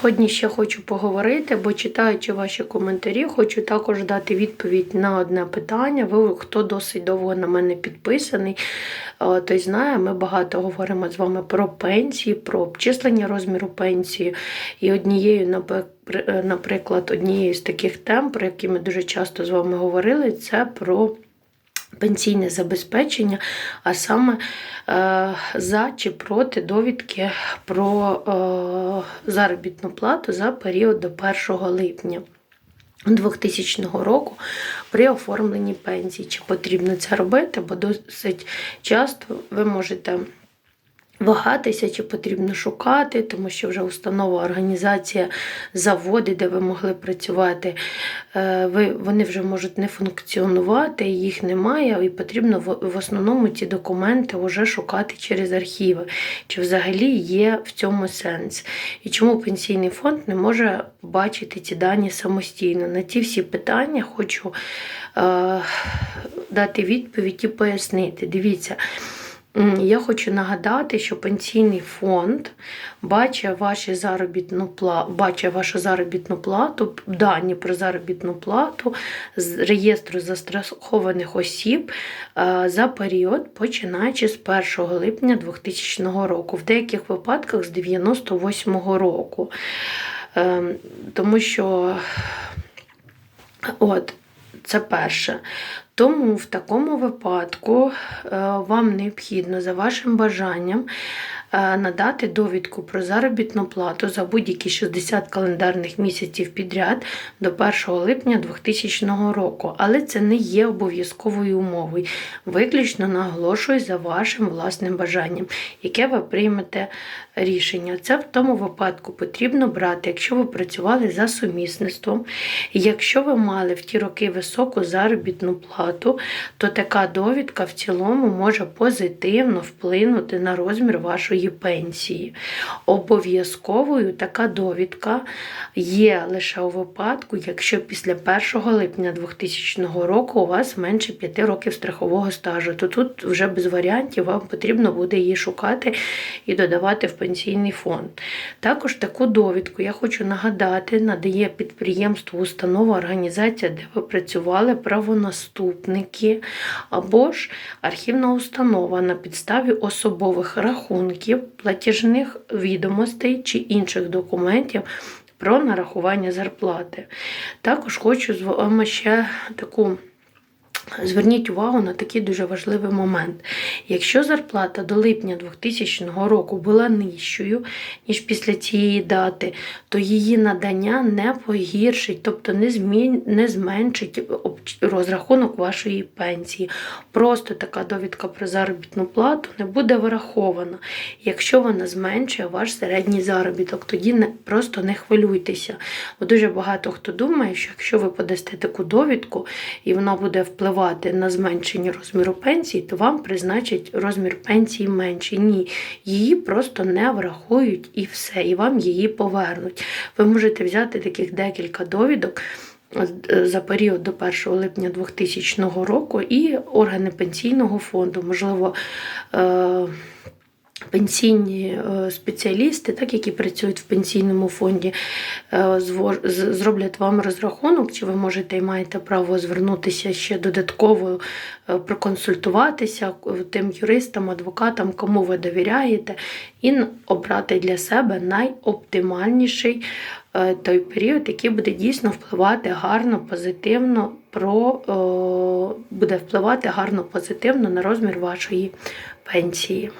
Сьогодні ще хочу поговорити, бо читаючи ваші коментарі, хочу також дати відповідь на одне питання. Ви хто досить довго на мене підписаний, е, той знає, ми багато говоримо з вами про пенсії, про обчислення розміру пенсії. І однією, е, наприклад, однією з таких тем, про які ми дуже часто з вами говорили, це про. Пенсійне забезпечення, а саме е, за чи проти довідки про е, заробітну плату за період до 1 липня 2000 року при оформленні пенсії. Чи потрібно це робити, бо досить часто ви можете. Вагатися, чи потрібно шукати, тому що вже установа, організація, заводи, де ви могли працювати, е, вони вже можуть не функціонувати, їх немає, і потрібно в основному ці документи вже шукати через архіви. Чи взагалі є в цьому сенс? І чому пенсійний фонд не може бачити ці дані самостійно? На ці всі питання хочу е, дати відповідь і пояснити. Дивіться. Я хочу нагадати, що пенсійний фонд бачить, ваші заробітну плату, бачить вашу заробітну плату, дані про заробітну плату з реєстру застрахованих осіб е, за період, починаючи з 1 липня 2000 року, в деяких випадках з 98 року. Ем, Тому що От, це перше. Тому в такому випадку е, вам необхідно за вашим бажанням надати довідку про заробітну плату за будь-які 60 календарних місяців підряд до 1 липня 2000 року. Але це не є обов'язковою умовою. Виключно наголошую за вашим власним бажанням, яке ви приймете рішення. Це в тому випадку потрібно брати, якщо ви працювали за сумісництвом, якщо ви мали в ті роки високу заробітну плату, то така довідка в цілому може позитивно вплинути на розмір вашої пенсії. Обов'язковою така довідка є лише у випадку, якщо після 1 липня 2000 року у вас менше 5 років страхового стажу, то тут вже без варіантів вам потрібно буде її шукати і додавати в пенсійний фонд. Також таку довідку я хочу нагадати, надає підприємство, установа, організація, де ви працювали, правонаступники або ж архівна установа на підставі особових рахунків, платіжних відомостей чи інших документів. Про нарахування зарплати. Також хочу з вами ще таку Зверніть увагу на такий дуже важливий момент. Якщо зарплата до липня 2000 року була нижчою, ніж після цієї дати, то її надання не погіршить, тобто не, змін, не зменшить розрахунок вашої пенсії. Просто така довідка про заробітну плату не буде врахована. Якщо вона зменшує ваш середній заробіток, тоді не, просто не хвилюйтеся. Бо дуже багато хто думає, що якщо ви подасте таку довідку і вона буде впливати на зменшення розміру пенсії, то вам призначать розмір пенсії менший. Ні, її просто не врахують і все, і вам її повернуть. Ви можете взяти таких декілька довідок. е, За період до 1 липня 2000 року і органи пенсійного фонду, можливо, е, пенсійні е, спеціалісти, так, які працюють в пенсійному фонді, е, зроблять вам розрахунок, чи ви можете і маєте право звернутися ще додатково е, проконсультуватися тим юристам, адвокатам, кому ви довіряєте, і обрати для себе найоптимальніший той період, який буде дійсно впливати гарно, позитивно про буде впливати гарно позитивно на розмір вашої пенсії.